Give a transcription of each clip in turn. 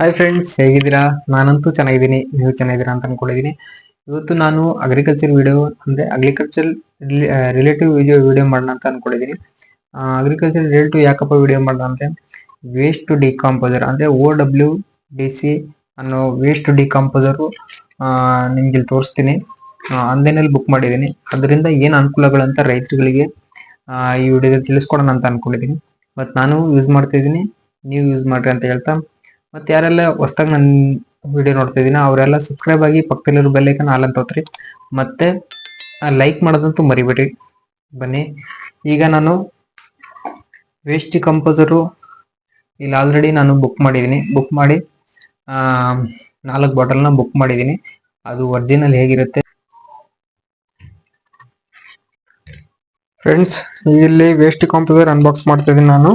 Hi friends ಹೇಗಿದ್ದೀರಾ? ನಾನಂತೂ ಚೆನ್ನಾಗಿದ್ದೀನಿ. ನೀವು ಚೆನ್ನಾಗಿದ್ದೀರಾ ಅಂತ ಅನ್ಕೊಂಡಿದ್ದೀನಿ. ಇವತ್ತು ನಾನು ಅಗ್ರಿಕಲ್ಚರ್ ವಿಡಿಯೋ ಅಂದರೆ ಅಗ್ರಿಕಲ್ಚರ್ ರಿಲೇಟಿವ್ ವಿಡಿಯೋ ವಿಡಿಯೋ ಮಾಡೋಣ ಅಂತ ಅನ್ಕೊಂಡಿದ್ದೀನಿ. ಅಗ್ರಿಕಲ್ಚರ್ ರಿಲೇಟಿವ್ ಯಾಕಪ್ಪ ವಿಡಿಯೋ ಮಾಡೋಣ ಅಂದರೆ ವೇಸ್ಟ್ ಡಿಕಾಂಪೋಸರ್ ಅಂದರೆ ಓ ಡಬ್ಲ್ಯೂ ಡಿ ಸಿ ಅನ್ನೋ ವೇಸ್ಟ್ ಟು ಡಿಕಾಂಪೋಸರು ನಿಮ್ಗೆ ಇಲ್ಲಿ ತೋರಿಸ್ತೀನಿ. ಆನ್ಲೈನಲ್ಲಿ ಬುಕ್ ಮಾಡಿದ್ದೀನಿ. ಅದರಿಂದ ಏನು ಅನುಕೂಲಗಳಂತ ರೈತರುಗಳಿಗೆ ಈ ವಿಡಿಯೋದಲ್ಲಿ ತಿಳಿಸ್ಕೊಡೋಣ ಅಂತ ಅನ್ಕೊಂಡಿದ್ದೀನಿ. ಮತ್ತು ನಾನು ಯೂಸ್ ಮಾಡ್ತಾ ಇದ್ದೀನಿ. ನೀವು ಯೂಸ್ ಮಾಡಿರಿ ಅಂತ ಹೇಳ್ತಾ ಮತ್ತೆ ಯಾರೆಲ್ಲ ಹೊಸದಾಗಿ ನನ್ನ ವಿಡಿಯೋ ನೋಡ್ತಾ ಇದ್ದೀನಿ ಅವರೆಲ್ಲ ಸಬ್ಸ್ಕ್ರೈಬ್ ಆಗಿ ಪಕ್ಕದಲ್ಲಿರೋ ಬೆಲ್ ಐಕನ್ ಆಲ್ ಅಂತ ಹೋತ್ರಿ ಮತ್ತೆ ಲೈಕ್ ಮಾಡೋದಂತೂ ಮರಿಬೇಡಿ ಬನ್ನಿ. ಈಗ ನಾನು ವೇಸ್ಟ್ ಕಂಪೋಸರು ಇಲ್ಲಿ ಆಲ್ರೆಡಿ ನಾನು ಬುಕ್ ಮಾಡಿದ್ದೀನಿ. ಬುಕ್ ಮಾಡಿ ನಾಲ್ಕು ಬಾಟಲ್ನ ಬುಕ್ ಮಾಡಿದ್ದೀನಿ. ಅದು ಒರಿಜಿನಲ್ ಹೇಗಿರುತ್ತೆ? ಫ್ರೆಂಡ್ಸ್ ಇಲ್ಲಿ ವೇಸ್ಟ್ ಕಂಪೋಸರ್ ಅನ್ಬಾಕ್ಸ್ ಮಾಡ್ತಾ ಇದೀನಿ ನಾನು.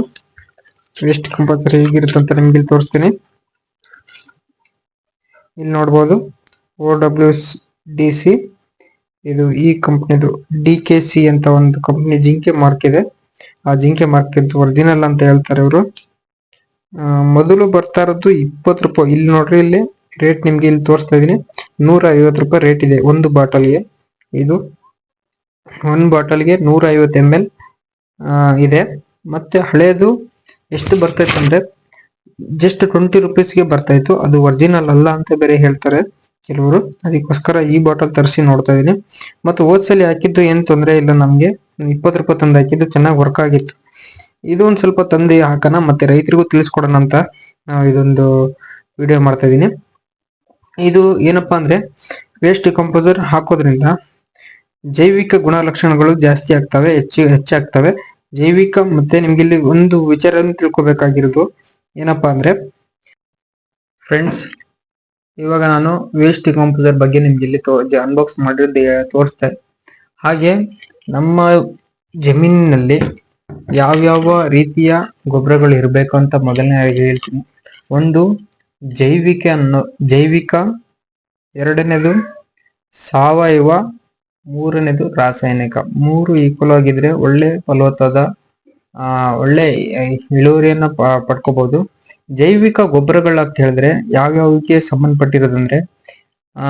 ವೇಸ್ಟ್ ಕಂಪೋಸರ್ ಹೇಗಿರುತ್ತೆ ಅಂತ ನಿಮ್ಗೆ ಇಲ್ಲಿ ತೋರಿಸ್ತೀನಿ. ಇಲ್ಲಿ ನೋಡ್ಬೋದು ಓ ಡಬ್ಲ್ಯೂ ಡಿ ಸಿ. ಇದು ಈ ಕಂಪ್ನಿದು ಡಿ ಕೆ ಸಿ ಅಂತ ಒಂದು ಕಂಪನಿ ಜಿಂಕೆ ಮಾರ್ಕ್ ಇದೆ. ಆ ಜಿಂಕೆ ಮಾರ್ಕ್ ಇದು ಒರಿಜಿನಲ್ ಅಂತ ಹೇಳ್ತಾರೆ ಇವರು. ಮೊದಲು ಬರ್ತಾ ಇರೋದು ಇಪ್ಪತ್ತು ರೂಪಾಯಿ. ಇಲ್ಲಿ ನೋಡ್ರಿ ಇಲ್ಲಿ ರೇಟ್ ನಿಮ್ಗೆ ಇಲ್ಲಿ ತೋರಿಸ್ತಾ ಇದೀನಿ ನೂರ ಐವತ್ತು ರೂಪಾಯಿ ರೇಟ್ ಇದೆ ಒಂದು ಬಾಟಲ್ಗೆ. ಇದು ಒಂದು ಬಾಟಲ್ಗೆ ನೂರ ಐವತ್ತು ಎಂ ಎಲ್ ಇದೆ. ಮತ್ತೆ ಹಳೇದು ಎಷ್ಟು ಬರ್ತೈತೆ ಅಂದ್ರೆ ಜಸ್ಟ್ ಟ್ವೆಂಟಿ ರುಪೀಸ್ಗೆ ಬರ್ತಾ ಇತ್ತು. ಅದು ಒರಿಜಿನಲ್ ಅಲ್ಲ ಅಂತ ಬೇರೆ ಹೇಳ್ತಾರೆ ಕೆಲವರು. ಅದಕ್ಕೋಸ್ಕರ ಈ ಬಾಟಲ್ ತರಿಸಿ ನೋಡ್ತಾ ಇದೀನಿ ಮತ್ತೆ ಹೋದ್ಸಲಿ ಹಾಕಿದ್ದು ಏನ್ ತೊಂದರೆ ಇಲ್ಲ ನಮ್ಗೆ. ಇಪ್ಪತ್ತು ರೂಪಾಯಿ ತಂದು ಹಾಕಿದ್ದು ಚೆನ್ನಾಗಿ ವರ್ಕ್ ಆಗಿತ್ತು. ಇದು ಒಂದ್ ಸ್ವಲ್ಪ ತಂದು ಹಾಕೋಣ, ಮತ್ತೆ ರೈತರಿಗೂ ತಿಳಿಸ್ಕೊಡೋಣ ಅಂತ ನಾವು ಇದೊಂದು ವಿಡಿಯೋ ಮಾಡ್ತಾ ಇದೀನಿ ಇದು ಏನಪ್ಪಾ ಅಂದ್ರೆ ವೇಸ್ಟ್ ಕಂಪೋಸರ್ ಹಾಕೋದ್ರಿಂದ ಜೈವಿಕ ಗುಣಲಕ್ಷಣಗಳು ಜಾಸ್ತಿ ಆಗ್ತವೆ, ಹೆಚ್ಚು ಹೆಚ್ಚಾಗ್ತವೆ. ಜೈವಿಕ ಮತ್ತೆ ನಿಮ್ಗೆ ಇಲ್ಲಿ ಒಂದು ವಿಚಾರ ತಿಳ್ಕೊಬೇಕಾಗಿರೋದು ಏನಪ್ಪಾ ಅಂದ್ರೆ ಫ್ರೆಂಡ್ಸ್ ಇವಾಗ ನಾನು ವೇಸ್ಟ್ ಕಂಪೋಸರ್ ಬಗ್ಗೆ ನಿಮ್ಗೆ ಇಲ್ಲಿ ಅನ್ಬಾಕ್ಸ್ ಮಾಡಿರೋದು ತೋರಿಸ್ತೆ ಹಾಗೆ ನಮ್ಮ ಜಮೀನಿನಲ್ಲಿ ಯಾವ್ಯಾವ ರೀತಿಯ ಗೊಬ್ಬರಗಳು ಇರಬೇಕು ಅಂತ ಮೊದಲನೇ ಹೇಳ್ತೀನಿ. ಒಂದು ಜೈವಿಕ ಅನ್ನೋ, ಜೈವಿಕ, ಎರಡನೇದು ಸಾವಯವ, ಮೂರನೇದು ರಾಸಾಯನಿಕ. ಮೂರು ಈಕ್ವಲ್ ಆಗಿದ್ರೆ ಒಳ್ಳೆ ಫಲವತ್ತಾದ ಒಳ್ಳೆ ಇಳುವರಿಯನ್ನ ಪಡ್ಕೋಬಹುದು ಜೈವಿಕ ಗೊಬ್ಬರಗಳು ಅಂತ ಹೇಳಿದ್ರೆ ಯಾವ್ಯಾವಕ್ಕೆ ಸಂಬಂಧಪಟ್ಟಿರೋದಂದ್ರೆ, ಆ,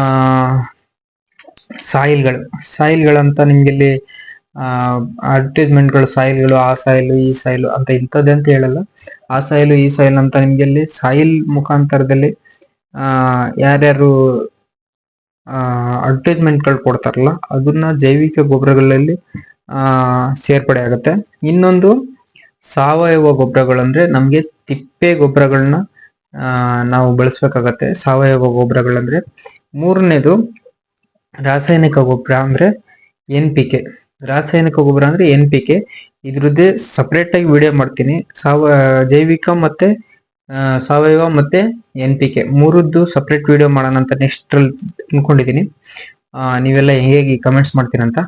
ಸಾಯಿಲ್ಗಳು. ಸಾಯಿಲ್ಗಳಂತ ನಿಮ್ಗೆ ಇಲ್ಲಿ ಆ ಅಡ್ವರ್ಟೈಸ್ಮೆಂಟ್ಗಳು ಸಾಯಿಲ್ಗಳು, ಆ ಸಾಯಿಲು, ಈ ಸಾಯಿಲು ಅಂತ ಇಂಥದ್ದೇ ಅಂತ ಹೇಳಲ್ಲ. ಆ ಸಾಯಿಲು, ಈ ಸಾಯಿಲ್ ಅಂತ ನಿಮ್ಗೆ ಇಲ್ಲಿ ಸಾಯಿಲ್ ಮುಖಾಂತರದಲ್ಲಿ, ಆ, ಯಾರ್ಯಾರು ಅಡ್ವರ್ಟೈಸ್ಮೆಂಟ್ಗಳು ಕೊಡ್ತಾರಲ್ಲ, ಅದನ್ನ ಜೈವಿಕ ಗೊಬ್ಬರಗಳಲ್ಲಿ ಸೇರ್ಪಡೆ ಆಗುತ್ತೆ. ಇನ್ನೊಂದು ಸಾವಯವ ಗೊಬ್ಬರಗಳಂದ್ರೆ ನಮ್ಗೆ ತಿಪ್ಪೆ ಗೊಬ್ಬರಗಳನ್ನ ನಾವು ಬಳಸ್ಬೇಕಾಗತ್ತೆ. ಸಾವಯವ ಗೊಬ್ಬರಗಳಂದ್ರೆ ಮೂರನೇದು ರಾಸಾಯನಿಕ ಗೊಬ್ಬರ ಅಂದ್ರೆ ಎನ್ ಪಿ ಕೆ. ರಾಸಾಯನಿಕ ಗೊಬ್ಬರ ಅಂದ್ರೆ ಎನ್ ಪಿ ಕೆ. ಇದ್ರದ್ದೇ ಸಪ್ರೇಟ್ ಆಗಿ ವಿಡಿಯೋ ಮಾಡ್ತೀನಿ. ಸಾವ ಜೈವಿಕ ಮತ್ತೆ ಸಾವಯವ ಮತ್ತೆ ಎನ್ ಪಿ ಕೆ. ಮೂರದ್ದು ಸಪ್ರೇಟ್ ವಿಡಿಯೋ ಮಾಡೋಣ ಅಂತ ನೆಕ್ಸ್ಟ್ ಅನ್ಕೊಂಡಿದೀನಿ. ಆ, ನೀವೆಲ್ಲ ಹೇಗೆ ಕಮೆಂಟ್ಸ್ ಮಾಡ್ತೀರಂತ?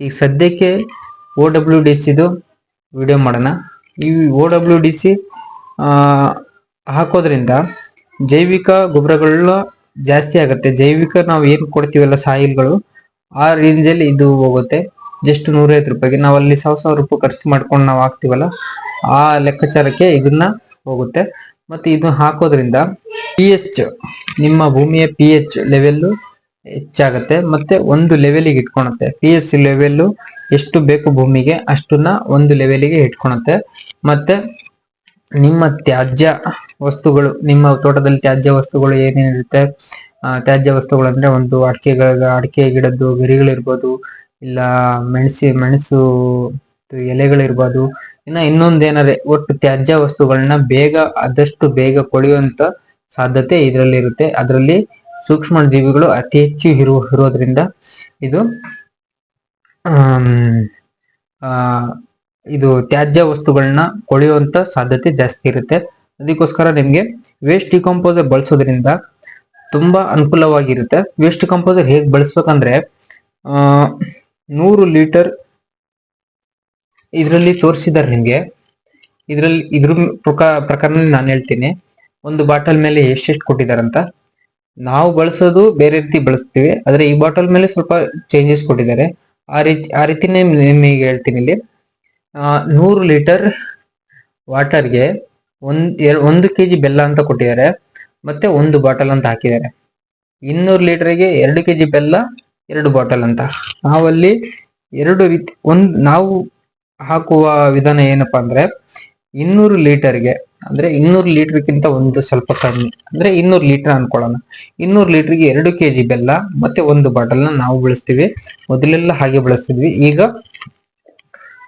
ಈಗ ಸದ್ಯಕ್ಕೆ ಓ ಡಬ್ಲ್ಯೂ ಡಿ ಸಿದು ವಿಡಿಯೋ ಮಾಡೋಣ. ಈ ಓ ಡಬ್ಲ್ಯೂ ಡಿ ಸಿ ಹಾಕೋದ್ರಿಂದ ಜೈವಿಕ ಗೊಬ್ಬರಗಳ ಜಾಸ್ತಿ ಆಗುತ್ತೆ. ಜೈವಿಕ ನಾವು ಏನು ಕೊಡ್ತೀವಲ್ಲ ಸಾಯಿಲ್ಗಳು, ಆ ರೇಂಜಲ್ಲಿ ಇದು ಹೋಗುತ್ತೆ. ಜಸ್ಟ್ ನೂರೈವತ್ತು ರೂಪಾಯಿಗೆ. ನಾವು ಅಲ್ಲಿ ಸಾವಿರ ಸಾವಿರ ರೂಪಾಯಿ ಖರ್ಚು ಮಾಡ್ಕೊಂಡು ನಾವು ಹಾಕ್ತೀವಲ್ಲ, ಆ ಲೆಕ್ಕಾಚಾರಕ್ಕೆ ಇದನ್ನ ಹೋಗುತ್ತೆ. ಮತ್ತು ಇದು ಹಾಕೋದ್ರಿಂದ ಪಿ ಎಚ್ ನಿಮ್ಮ ಭೂಮಿಯ ಪಿ ಎಚ್ ಲೆವೆಲ್ ಹೆಚ್ಚಾಗತ್ತೆ. ಮತ್ತೆ ಒಂದು ಲೆವೆಲಿಗೆ ಇಟ್ಕೊಳುತ್ತೆ ಪಿ ಎಚ್ ಲೆವೆಲ್ ಎಷ್ಟು ಬೇಕು ಭೂಮಿಗೆ ಅಷ್ಟನ್ನ ಒಂದು ಲೆವೆಲಿಗೆ ಇಟ್ಕೊಳುತ್ತೆ ಮತ್ತೆ ನಿಮ್ಮ ತ್ಯಾಜ್ಯ ವಸ್ತುಗಳು, ನಿಮ್ಮ ತೋಟದಲ್ಲಿ ತ್ಯಾಜ್ಯ ವಸ್ತುಗಳು ಏನೇನಿರುತ್ತೆ? ತ್ಯಾಜ್ಯ ವಸ್ತುಗಳು ಅಂದ್ರೆ ಒಂದು ಅಡಿಕೆಗಳ, ಅಡಿಕೆ ಗಿಡದ್ದು, ಗರಿಗಳಿರ್ಬೋದು, ಇಲ್ಲ ಮೆಣಸಿ, ಮೆಣಸು ಎಲೆಗಳಿರ್ಬೋದು. ಇನ್ನ ಇನ್ನೊಂದ್ ಏನಾರೆ ಒಟ್ಟು ತ್ಯಾಜ್ಯ ವಸ್ತುಗಳನ್ನ ಬೇಗ, ಆದಷ್ಟು ಬೇಗ ಕೊಳೆಯುವಂತ ಸಾಧ್ಯತೆ ಇದರಲ್ಲಿ ಇರುತ್ತೆ ಅದರಲ್ಲಿ ಸೂಕ್ಷ್ಮ ಜೀವಿಗಳು ಅತಿ ಹೆಚ್ಚು ಇರುವ ಇರೋದ್ರಿಂದ ಇದು ಇದು ತ್ಯಾಜ್ಯ ವಸ್ತುಗಳನ್ನ ಕೊಳೆಯುವಂತ ಸಾಧ್ಯತೆ ಜಾಸ್ತಿ ಇರುತ್ತೆ. ಅದಕ್ಕೋಸ್ಕರ ನಿಮ್ಗೆ ವೇಸ್ಟ್ ಡಿಕಂಪೋಸರ್ ಬಳಸೋದ್ರಿಂದ ತುಂಬಾ ಅನುಕೂಲವಾಗಿರುತ್ತೆ. ವೇಸ್ಟ್ ಕಂಪೋಸರ್ ಹೇಗ್ ಬಳಸ್ಬೇಕಂದ್ರೆ, ಆ, ನೂರು ಲೀಟರ್ ಇದರಲ್ಲಿ ತೋರಿಸಿದಾರೆ ನಿಮ್ಗೆ. ಇದ್ರಲ್ಲಿ ಇದ್ರ ಪ್ರಕಾರ ನಾನು ಹೇಳ್ತೀನಿ. ಒಂದು ಬಾಟಲ್ ಮೇಲೆ ಎಷ್ಟೆಷ್ಟು ಕೊಟ್ಟಿದಾರಂತ. ನಾವು ಬಳಸೋದು ಬೇರೆ ರೀತಿ ಬಳಸ್ತೀವಿ. ಆದ್ರೆ ಈ ಬಾಟಲ್ ಮೇಲೆ ಸ್ವಲ್ಪ ಚೇಂಜಸ್ ಕೊಟ್ಟಿದ್ದಾರೆ. ಆ ರೀತಿ ಆ ರೀತಿನೇ ನಿಮಗೆ ಹೇಳ್ತೀನಿ ಇಲ್ಲಿ. ನೂರು ಲೀಟರ್ ವಾಟರ್ಗೆ ಒಂದ್ ಎರಡು ಒಂದು ಕೆಜಿ ಬೆಲ್ಲ ಅಂತ ಕೊಟ್ಟಿದ್ದಾರೆ. ಮತ್ತೆ ಒಂದು ಬಾಟಲ್ ಅಂತ ಹಾಕಿದ್ದಾರೆ. ಇನ್ನೂರು ಲೀಟರ್ಗೆ ಎರಡು ಕೆಜಿ ಬೆಲ್ಲ, ಎರಡು ಬಾಟಲ್ ಅಂತ. ನಾವಲ್ಲಿ ಎರಡು ರೀತಿ, ಒಂದು, ನಾವು ಹಾಕುವ ವಿಧಾನ ಏನಪ್ಪಾ ಅಂದ್ರೆ, ಇನ್ನೂರು ಲೀಟರ್ಗೆ ಅಂದ್ರೆ ಇನ್ನೂರು ಲೀಟರ್ಗಿಂತ ಒಂದು ಸ್ವಲ್ಪ ಕಮ್ಮಿ. ಅಂದ್ರೆ ಇನ್ನೂರು ಲೀಟರ್ ಅನ್ಕೊಳ್ಳೋಣ. ಇನ್ನೂರು ಲೀಟರ್ಗೆ ಎರಡು ಕೆಜಿ ಬೆಲ್ಲ ಮತ್ತೆ ಒಂದು ಬಾಟಲ್ನ ನಾವು ಬಳಸ್ತೀವಿ. ಮೊದಲೆಲ್ಲ ಹಾಗೆ ಬಳಸ್ತಿದ್ವಿ. ಈಗ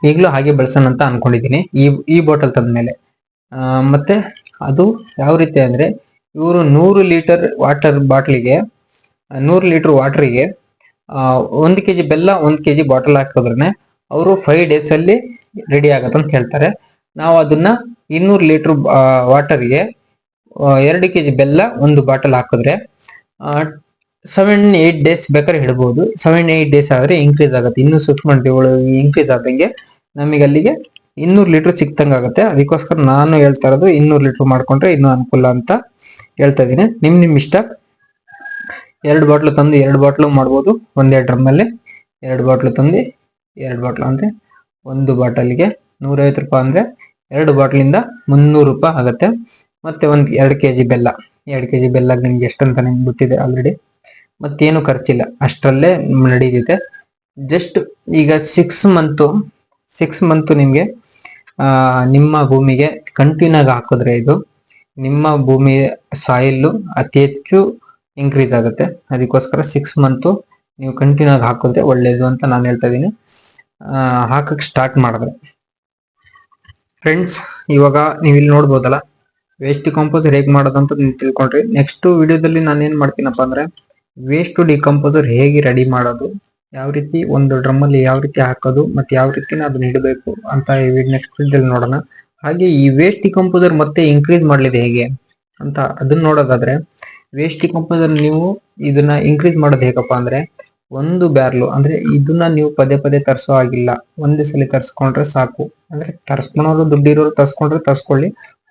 ಈಗಲೂ ಹಾಗೆ ಬಳಸೋಣ ಅಂತ ಅನ್ಕೊಂಡಿದ್ದೀನಿ. ಈ ಈ ಬಾಟಲ್ ತಂದ್ಮೇಲೆ. ಮತ್ತೆ ಅದು ಯಾವ ರೀತಿ ಅಂದ್ರೆ ಇವರು ನೂರು ಲೀಟರ್ ವಾಟರ್ ಬಾಟ್ಲಿಗೆ, ನೂರು ಲೀಟರ್ ವಾಟರ್ಗೆ ಒಂದು ಕೆಜಿ ಬೆಲ್ಲ, ಒಂದು ಕೆಜಿ ಬಾಟಲ್ ಹಾಕಿದ್ರೆ ಅವರು ಫೈವ್ ಡೇಸ್ ಅಲ್ಲಿ ರೆಡಿ ಆಗತ್ತೆ ಅಂತ ಹೇಳ್ತಾರೆ. ನಾವು ಅದನ್ನ ಇನ್ನೂರು ಲೀಟರ್ ವಾಟರ್ಗೆ ಎರಡು ಕೆಜಿ ಬೆಲ್ಲ ಒಂದು ಬಾಟಲ್ ಹಾಕಿದ್ರೆ ಸೆವೆನ್ ಏಟ್ ಡೇಸ್ ಬೇಕಾದ್ರೆ ಹಿಡ್ಬೋದು ಸೆವೆನ್ ಏಟ್ ಡೇಸ್ ಆದರೆ ಇನ್ಕ್ರೀಸ್ ಆಗುತ್ತೆ. ಇನ್ನೂ ಮಾಡ್ತೀವಿ ಇನ್ಕ್ರೀಸ್ ಆದಂಗೆ ನಮಗೆ ಅಲ್ಲಿಗೆ ಇನ್ನೂರು ಲೀಟ್ರ್ ಸಿಕ್ತಂಗೆ ಆಗುತ್ತೆ. ಅದಕ್ಕೋಸ್ಕರ ನಾನು ಹೇಳ್ತಾ ಇರೋದು, ಇನ್ನೂರು ಲೀಟ್ರ್ ಮಾಡಿಕೊಂಡ್ರೆ ಇನ್ನೂ ಅನುಕೂಲ ಅಂತ ಹೇಳ್ತಾ ಇದ್ದೀನಿ. ನಿಮ್ಮ ನಿಮ್ಮ ಇಷ್ಟ? ಎರಡು ಬಾಟ್ಲು ತಂದು ಎರಡು ಬಾಟ್ಲು ಮಾಡ್ಬೋದು. ಒಂದೇ ಡ್ರಮ್ಮಲ್ಲಿ ಎರಡು ಬಾಟ್ಲು ತಂದು ಎರಡು ಬಾಟ್ಲು ಅಂದರೆ ಒಂದು ಬಾಟಲ್ಗೆ ನೂರೈವತ್ತು ರೂಪಾಯಿ ಅಂದ್ರೆ ಎರಡು ಬಾಟ್ಲಿಂದ ಮುನ್ನೂರು ರೂಪಾಯಿ ಆಗುತ್ತೆ. ಮತ್ತೆ ಒಂದು ಎರಡು ಕೆಜಿ ಬೆಲ್ಲ. ಎರಡು ಕೆಜಿ ಬೆಲ್ಲ ನಿಮ್ಗೆ ಎಷ್ಟಂತ ನಿಮ್ಗೆ ಗೊತ್ತಿದೆ ಆಲ್ರೆಡಿ ಮತ್ತೇನು ಖರ್ಚಿಲ್ಲ. ಅಷ್ಟರಲ್ಲೇ ನಡೀತೈತೆ. ಜಸ್ಟ್ ಈಗ ಸಿಕ್ಸ್ ಮಂತು ಸಿಕ್ಸ್ ಮಂತ್ ನಿಮ್ಗೆ ನಿಮ್ಮ ಭೂಮಿಗೆ ಕಂಟಿನ್ಯೂ ಆಗಿ ಹಾಕಿದ್ರೆ ಇದು ನಿಮ್ಮ ಭೂಮಿ ಸಾಯಿಲ್ ಅತಿ ಹೆಚ್ಚು ಇನ್ಕ್ರೀಸ್ ಆಗುತ್ತೆ. ಅದಕ್ಕೋಸ್ಕರ ಸಿಕ್ಸ್ ಮಂತು ನೀವು ಕಂಟಿನ್ಯೂ ಆಗಿ ಹಾಕಿದ್ರೆ ಒಳ್ಳೇದು ಅಂತ ನಾನು ಹೇಳ್ತಾ ಇದ್ದೀನಿ ಹಾಕಕ್ಕೆ ಸ್ಟಾರ್ಟ್ ಮಾಡಿದ್ರೆ. ಫ್ರೆಂಡ್ಸ್ ಇವಾಗ ನೀವು ಇಲ್ಲಿ ನೋಡ್ಬೋದಲ್ಲ ವೇಸ್ಟ್ ಕಂಪೋಸರ್ ಹೇಗೆ ಮಾಡೋದು ಅಂತ ನೀವು ತಿಳ್ಕೊಂಡ್ರಿ ನೆಕ್ಸ್ಟ್ ವಿಡಿಯೋದಲ್ಲಿ ನಾನು ಏನು ಮಾಡ್ತೀನಪ್ಪ ಅಂದ್ರೆ ವೇಸ್ಟ್ ಡಿಕಂಪೋಸರ್ ಹೇಗೆ ರೆಡಿ ಮಾಡೋದು, ಯಾವ ರೀತಿ ಒಂದು ಡ್ರಮ್ಮಲ್ಲಿ ಯಾವ ರೀತಿ ಹಾಕೋದು, ಮತ್ತೆ ಯಾವ ರೀತಿ ಅದನ್ನ ಇಡಬೇಕು ಅಂತ ಈ ನೆಕ್ಸ್ಟ್ ವಿಡಿಯೋದಲ್ಲಿ ನೋಡೋಣ. ಹಾಗೆ ಈ ವೇಸ್ಟ್ ಡಿಕಂಪೋಸರ್ ಮತ್ತೆ ಇನ್ಕ್ರೀಸ್ ಮಾಡಲಿದೆ ಹೇಗೆ ಅಂತ ಅದನ್ನ ನೋಡೋದಾದ್ರೆ ವೇಸ್ಟ್ ಡಿಕಂಪೋಸರ್ ನೀವು ಇದನ್ನ ಇನ್ಕ್ರೀಸ್ ಮಾಡೋದು ಹೇಗಪ್ಪ ಅಂದ್ರೆ ಒಂದು ಬ್ಯಾರ್ಲು, ಅಂದ್ರೆ ಇದನ್ನ ನೀವು ಪದೇ ಪದೇ ತರಿಸೋ ಆಗಿಲ್ಲ ಒಂದೇ ಸಲ ತರ್ಸ್ಕೊಂಡ್ರೆ ಸಾಕು. ಅಂದ್ರೆ ತರ್ಸ್ಕೊಳೋರು ದುಡ್ಡಿರೋರು ತರ್ಸ್ಕೊಂಡ್ರೆ ತರ್ಸ್ಕೊಳ್ಳಿ.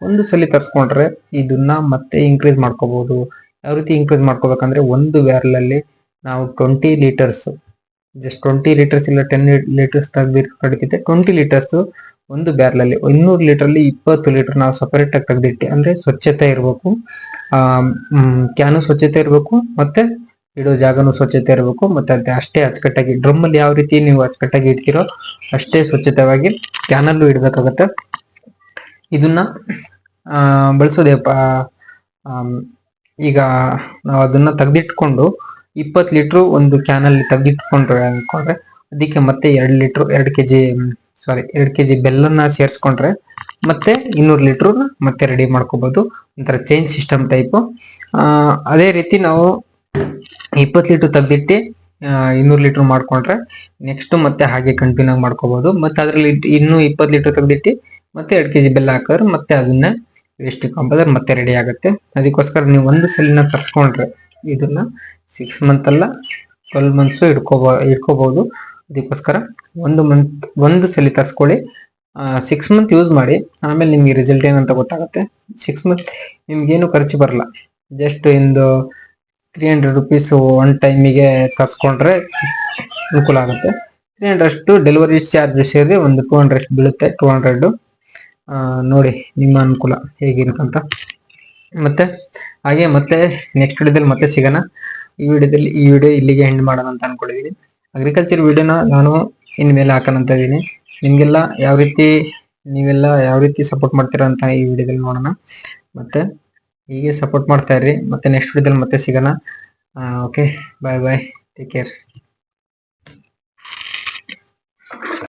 ಒಂದು ಸಲ ತರ್ಸ್ಕೊಂಡ್ರೆ ಇದನ್ನ ಮತ್ತೆ ಇನ್ಕ್ರೀಸ್ ಮಾಡ್ಕೋಬಹುದು ಯಾವ ರೀತಿ ಇನ್ಕ್ರೀಸ್ ಮಾಡ್ಕೋಬೇಕಂದ್ರೆ ಒಂದು ಬ್ಯಾರ್ಲಲ್ಲಿ ನಾವು twenty litres just twenty litres ಇಲ್ಲ ಟೆನ್ ಲೀಟರ್ಸ್ ತೆಗೆದಿಟ್ಟು ಕಡಿತಿದ್ದೆ ಟ್ವೆಂಟಿ ಲೀಟರ್ಸ್ ಒಂದು ಬ್ಯಾರ್ಲಲ್ಲಿ, ಇನ್ನೂರು ಲೀಟರ್ ಅಲ್ಲಿ ಇಪ್ಪತ್ತು ಲೀಟರ್ ನಾವು ಸಪರೇಟ್ ಆಗಿ ತೆಗ್ದಿಟ್ಟೆ. ಅಂದ್ರೆ ಸ್ವಚ್ಛತೆ ಇರಬೇಕು. ಕ್ಯಾನು ಸ್ವಚ್ಛತೆ ಇರಬೇಕು. ಮತ್ತೆ ಇಡೋ ಜಾಗನೂ ಸ್ವಚ್ಛತೆ ಇರಬೇಕು, ಮತ್ತೆ ಅದೇ ಅಷ್ಟೇ ಅಚ್ಚುಕಟ್ಟಾಗಿ ಡ್ರಮ್ ಅಲ್ಲಿ ಯಾವ ರೀತಿ ನೀವು ಅಚ್ಚುಕಟ್ಟಾಗಿ ಇಡ್ತೀರೋ ಅಷ್ಟೇ ಸ್ವಚ್ಛತವಾಗಿ ಕ್ಯಾನಲ್ಲೂ ಇಡಬೇಕಾಗತ್ತೆ. ಇದನ್ನ ಬಳಸೋದೇಪ ಈಗ ನಾವು ಅದನ್ನ ತೆಗ್ದಿಟ್ಕೊಂಡು ಇಪ್ಪತ್ತು ಲೀಟ್ರು ಒಂದು ಕ್ಯಾನಲ್ಲಿ ತೆಗ್ದಿಟ್ಕೊಂಡ್ರೆ ಅನ್ಕೊಂಡ್ರೆ ಅದಕ್ಕೆ ಮತ್ತೆ ಎರಡು ಲೀಟ್ರು, ಎರಡು ಕೆಜಿ ಸಾರಿ ಎರಡು ಕೆಜಿ ಬೆಲ್ಲನ ಸೇರಿಸ್ಕೊಂಡ್ರೆ ಮತ್ತೆ ಇನ್ನೂರು ಲೀಟ್ರು ಮತ್ತೆ ರೆಡಿ ಮಾಡ್ಕೋಬಹುದು ಒಂಥರ ಚೈನ್ ಸಿಸ್ಟಮ್ ಟೈಪು ಅದೇ ರೀತಿ ನಾವು ಇಪ್ಪತ್ತು ಲೀಟರ್ ತೆಗ್ದಿಟ್ಟು ಇನ್ನೂರು ಲೀಟರ್ ಮಾಡ್ಕೊಂಡ್ರೆ ನೆಕ್ಸ್ಟ್ ಮತ್ತೆ ಹಾಗೆ ಕಂಟಿನ್ಯೂ ಆಗಿ ಮಾಡ್ಕೋಬಹುದು ಮತ್ತೆ ಅದರಲ್ಲಿ ಇನ್ನೂ ಇಪ್ಪತ್ತು ಲೀಟರ್ ತೆಗ್ದಿಟ್ಟು, ಮತ್ತೆ ಎರಡು ಕೆಜಿ ಬೆಲ್ಲ ಹಾಕಿದ್ರೆ ಮತ್ತೆ ಅದನ್ನ ವೇಸ್ಟ್ ಕಂಪೋಸರ್ ಮತ್ತೆ ರೆಡಿ ಆಗುತ್ತೆ. ಅದಕ್ಕೋಸ್ಕರ ನೀವು ಒಂದು ಸಲಿನ ತರಿಸ್ಕೊಂಡ್ರೆ ಇದನ್ನ ಸಿಕ್ಸ್ ಮಂತ್ ಅಲ್ಲ ಟ್ವೆಲ್ ಮಂತ್ಸ್ ಇಟ್ಕೋಬೋ ಇಟ್ಕೋಬಹುದು ಅದಕ್ಕೋಸ್ಕರ ಒಂದು ಮಂತ್ ಒಂದು ಸಲ ತರಿಸ್ಕೊಳ್ಳಿ. ಸಿಕ್ಸ್ ಮಂತ್ ಯೂಸ್ ಮಾಡಿ, ಆಮೇಲೆ ನಿಮ್ಗೆ ರಿಸಲ್ಟ್ ಏನಂತ ಗೊತ್ತಾಗುತ್ತೆ. ಸಿಕ್ಸ್ ಮಂತ್ ನಿಮ್ಗೇನು ಖರ್ಚು ಬರಲ್ಲ. ಜಸ್ಟ್ ಒಂದು ತ್ರೀ ಹಂಡ್ರೆಡ್ ರುಪೀಸ್ ಒನ್ ಟೈಮಿಗೆ ಕರ್ಸ್ಕೊಂಡ್ರೆ ಅನುಕೂಲ ಆಗುತ್ತೆ. ತ್ರೀ ಹಂಡ್ರೆಡ್ ಡೆಲಿವರಿ ಚಾರ್ಜ್ ಸೇರಿ ಒಂದು ಟೂ ಹಂಡ್ರೆಡ್ ಬೀಳುತ್ತೆ ಟೂ ಹಂಡ್ರೆಡ್ ನೋಡಿ ನಿಮ್ಮ ಅನುಕೂಲ ಹೇಗಿರುತ್ತಂತ ಮತ್ತೆ ಹಾಗೆ ಮತ್ತೆ ನೆಕ್ಸ್ಟ್ ವಿಡಿಯೋದಲ್ಲಿ ಮತ್ತೆ ಸಿಗೋಣ. ಈ ವಿಡಿಯೋದಲ್ಲಿ, ಈ ವಿಡಿಯೋ ಇಲ್ಲಿಗೆ ಎಂಡ್ ಮಾಡೋಣ ಅಂತ ಅನ್ಕೊಂಡಿದ್ದೀನಿ ಅಗ್ರಿಕಲ್ಚರ್ ವಿಡಿಯೋನ ನಾನು ಇನ್ಮೇಲೆ ಹಾಕೋಣ ಅಂತ ಇದ್ದೀನಿ. ನಿಮಗೆಲ್ಲ ಯಾವ ರೀತಿ, ನೀವೆಲ್ಲ ಯಾವ ರೀತಿ ಸಪೋರ್ಟ್ ಮಾಡ್ತೀರಾ ಅಂತ ಈ ವಿಡಿಯೋದಲ್ಲಿ ನೋಡೋಣ. ಮತ್ತೆ ಹೀಗೆ ಸಪೋರ್ಟ್ ಮಾಡ್ತಾ ಇರ್ರಿ. ಮತ್ತೆ ನೆಕ್ಸ್ಟ್ ವಿಡಿಯೋದಲ್ಲಿ ಮತ್ತೆ ಸಿಗೋಣ. Okay bye bye take care